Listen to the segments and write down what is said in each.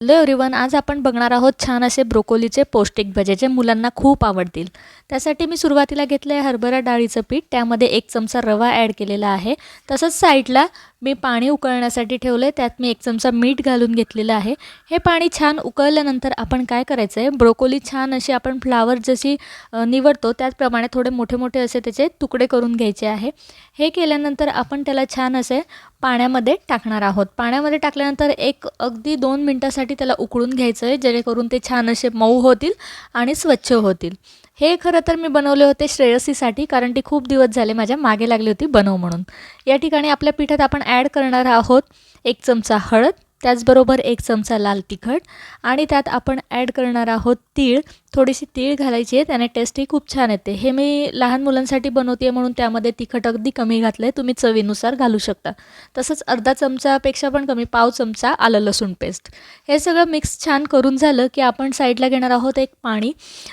Hello everyone आज आपण बघणार आहोत छान असे ब्रोकोलीचे पौष्टिक भजे जे मुलांना खूप आवडतील. त्यासाठी मी सुरुवातीला घेतलं आहे हरभरा डाळीचं पीठ. त्यामध्ये एक चमचा रवा ॲड केलेला आहे. तसंच साईडला मी पाणी उकळण्यासाठी ठेवलं आहे त्यात मी एक चमचा मीठ घालून घेतलेलं आहे. हे पाणी छान उकळल्यानंतर आपण काय करायचं आहे ब्रोकोली छान अशी आपण फ्लावर जशी निवडतो त्याचप्रमाणे थोडे मोठे मोठे असे त्याचे तुकडे करून घ्यायचे आहे. हे केल्यानंतर आपण त्याला छान असे पाण्यामध्ये टाकणार आहोत. पाण्यामध्ये टाकल्यानंतर एक अगदी दोन मिनटासाठी त्याला उकळून घ्यायचं आहे जेणेकरून ते छान असे मऊ होतील आणि स्वच्छ होतील. हे खरं तर मी बनवले होते श्रेयसीसाठी कारण ती खूप दिवस झाले माझ्या मागे लागली होती बनव म्हणून. या ठिकाणी आपल्या पिठात आपण ॲड करणार आहोत एक चमचा हळद त्याचबरोबर एक चमचा लाल तिखट आणि त्यात आपण ॲड करणार आहोत तीळ. थोडीशी तीळ घालायची आहे त्याने टेस्टही खूप छान येते. हे मी लहान मुलांसाठी बनवते म्हणून त्यामध्ये तिखट अगदी कमी घातलं आहे तुम्ही चवीनुसार घालू शकता. तसंच अर्धा चमचापेक्षा पण कमी पाव चमचा आलं लसूण पेस्ट हे सगळं मिक्स छान करून झालं की आपण साईडला घेणार आहोत एक पाणी.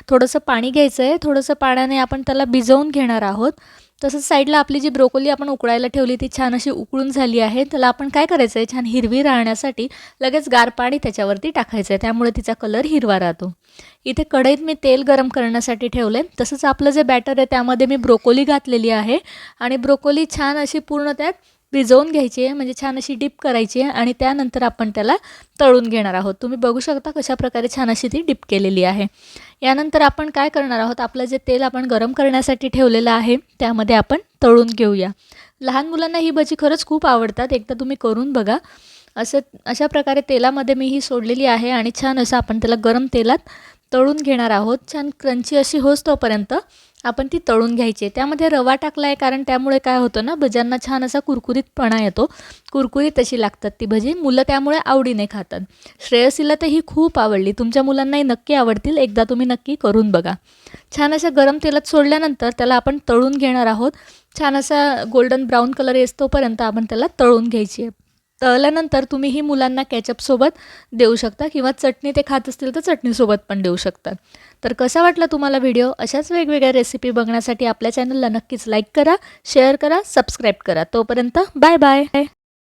थोडंसं पाणी घ्यायचं आहे थोडंसं पाण्याने आपण त्याला भिजवून घेणार आहोत. तसंच साईडला आपली जी ब्रोकोली आपण उकळायला ठेवली ती छान अशी उकळून झाली आहे. त्याला आपण काय करायचं आहे छान हिरवी राहण्यासाठी लगेच गार पाणी त्याच्यावरती टाकायचं आहे त्यामुळे तिचा कलर हिरवा राहतो. इथे कढईत मी तेल गरम करण्यासाठी ठेवलं आहे तसंच आपलं जे बॅटर आहे त्यामध्ये मी ब्रोकोली घातलेली आहे. आणि ब्रोकोली छान अशी पूर्ण त्यात भिजवून घ्यायची आहे म्हणजे छान अशी डिप करायची आहे आणि त्यानंतर आपण त्याला तळून घेणार आहोत. तुम्ही बघू शकता कशा प्रकारे छान अशी ती डिप केलेली आहे. यानंतर आपण काय करणार आहोत? आपलं जे तेल आपण गरम करण्यासाठी ठेवलेलं आहे त्यामध्ये आपण तळून घेऊया. लहान मुलांना ही भजी खरंच खूप आवडतात. एकदा तुम्ही करून बघा. असं अशा प्रकारे तेलामध्ये मी ही सोडलेली आहे आणि छान असं आपण त्याला गरम तेलात तळून घेणार आहोत. छान क्रंची अशी होस तोपर्यंत आपण ती तळून घ्यायची. आहे त्यामध्ये रवा टाकला आहे कारण त्यामुळे काय होतं ना भज्यांना छान असा कुरकुरीतपणा येतो. कुरकुरीत अशी लागतात ती भजी. मुलं त्यामुळे आवडीने खातात. श्रेयसीला तर ही खूप आवडली. तुमच्या मुलांनाही नक्की आवडतील. एकदा तुम्ही नक्की करून बघा. छान अशा गरम तेलात सोडल्यानंतर त्याला आपण तळून घेणार आहोत. छान असा गोल्डन ब्राऊन कलर येतोपर्यंत आपण त्याला तळून घ्यायची आहे. तळल्यानंतर तुम्ही ही मुलांना कॅचअपसोबत देऊ शकता किंवा चटणी ते खात असतील तर चटणीसोबत पण देऊ शकता. तर कसा वाटला तुम्हाला व्हिडिओ अशाच वेगवेगळ्या रेसिपी बघण्यासाठी आपल्या चॅनलला नक्कीच लाईक करा शेअर करा सबस्क्राईब करा. तोपर्यंत बाय बाय